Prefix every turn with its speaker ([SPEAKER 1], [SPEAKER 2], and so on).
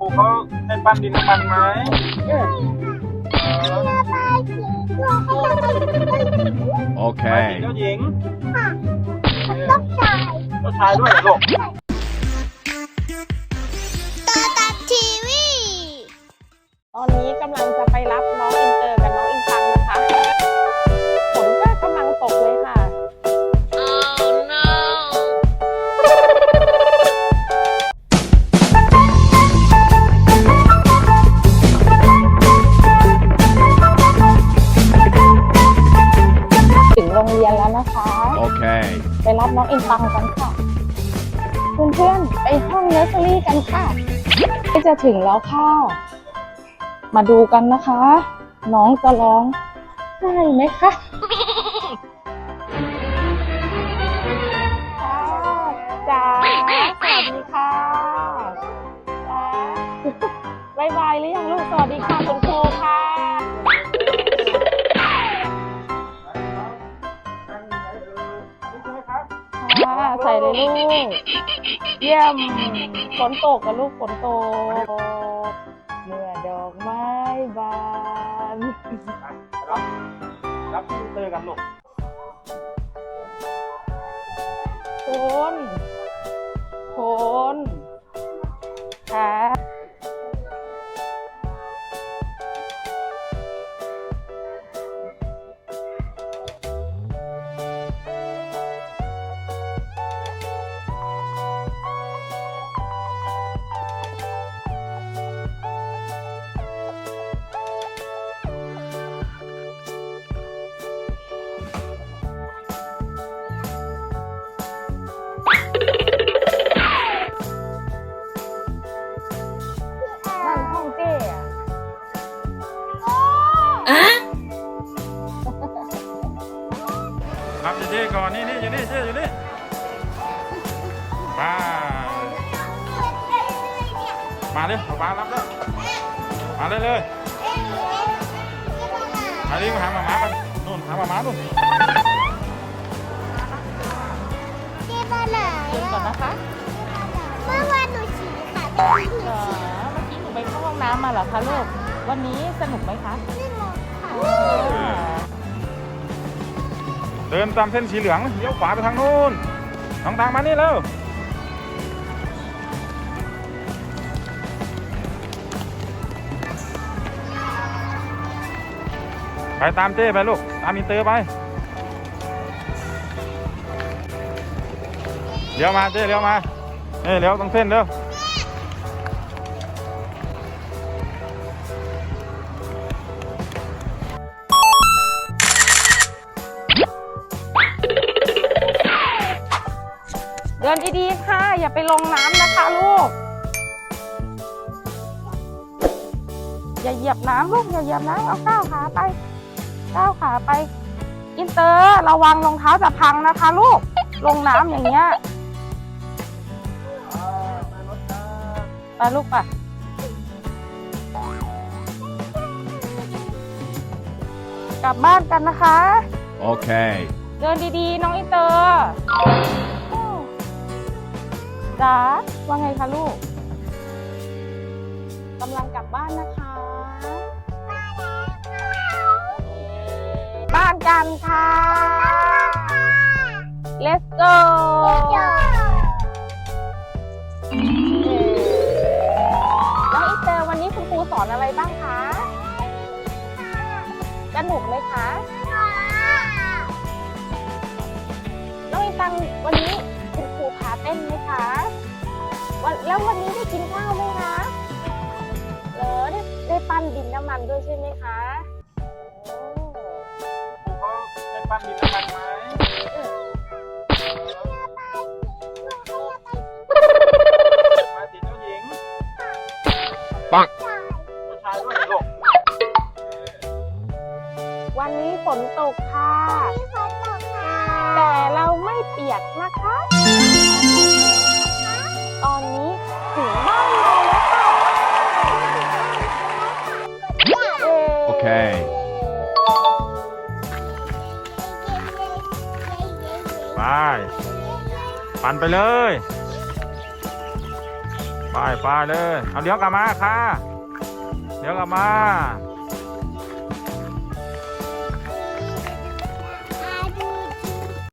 [SPEAKER 1] ครูเขาได้ปั้นดินน้ำมันไหม
[SPEAKER 2] เออ
[SPEAKER 3] ระบายสีเพื่อให้ระบายสี
[SPEAKER 1] ไปสิ
[SPEAKER 4] Okay.
[SPEAKER 1] เจ้าหญิง
[SPEAKER 3] ค่ะต้องชาย
[SPEAKER 1] เจ้าชายด้วยเหรอลูก
[SPEAKER 3] ตาตัดทีวี
[SPEAKER 2] ตอนนี้กำลังจะไปรับน้อง โอเค ไปรับน้องอินตังกันค่ะ เพื่อนๆ ไปห้องเนอร์เซอรี่กันค่ะใกล้จะถึงแล้วค่ะ มาดูกันนะคะ น้องจะร้องได้ไหมคะ ใส่เลยลูก เยี่ยมฝนตกกับลูกฝนตกเมื่อดอกไม้บาน
[SPEAKER 1] รับรับพี่เตอร์กันลูก
[SPEAKER 2] คนคนค่ะ
[SPEAKER 1] รับเจ๊ก่อนนี่นี่อยู่นี่เจ๊อยู่นี่มามาเลยเอาป้ารับแล้วมาเลยเลยมาดิมาหาหมาหมากันนู่นหาหมาหมานู่น
[SPEAKER 3] ที่บ้านไหน
[SPEAKER 2] เดินก่อนนะคะ
[SPEAKER 3] เมื่อวานหนูฉี่ค่ะ
[SPEAKER 2] เหรอเมื่อกี้หนูไปเข้าห้องน้ำมาเหรอคะลูกวันนี้สนุกไหมคะ
[SPEAKER 3] นี่หรอค่ะ
[SPEAKER 1] เดินตามเส้นสีเหลืองเลี้ยวขวาไปทางนู้นน้องทางมานี่เร็วไปตามเจ้ไปลูก ตามอินเตอร์ไป เลี้ยวมาเจ้เลี้ยวมาเอ้ยเลี้ยวตรงเส้นเร็ว
[SPEAKER 2] ดินดีๆค่ะ อย่าไปลงน้ำนะคะลูก อย่าเหยียบน้ำลูก อย่าเหยียบน้ำเอาก้าวขาไป ก้าวขาไป อินเตอร์ระวังรองเท้าจะพังนะคะลูก ลงน้ำอย่างเงี้ยไปลูกไปกลับบ้านกันนะคะ
[SPEAKER 4] Okay.
[SPEAKER 2] เดินดีๆ น้องอินเตอร์ จ้าว่าไงคะลูกกำลังกลับบ้านนะคะ บ้านกันค่ะ let's go น้องอินเตอร์วันนี้คุณครูสอนอะไรบ้างคะสนุกไหมคะน้องอินตังวันนี้คุณครูพาเต้นไหมคะ วันแล้ววันนี้ได้กินข้าวไหมคะเหรอได้ได้ปั้นดินน้ำมันด้วยใช่ไหมคะโอ้
[SPEAKER 1] ครูเขาได้ปั้นดินน้ำมันไหมมาสิเจ้าหญิง
[SPEAKER 4] ปัง
[SPEAKER 1] เจ้าชายด้วยเหรอลูก
[SPEAKER 2] วันนี้ฝนตกค่ะ
[SPEAKER 3] ที่ฝนตกค่ะ
[SPEAKER 2] แต่เราไม่เปียกนะคะ
[SPEAKER 1] ไป ปั่นไปเลย
[SPEAKER 5] ไปไปเลย เอาเดี๋ยวกลับมาค่ะ เดี๋ยวกลับมา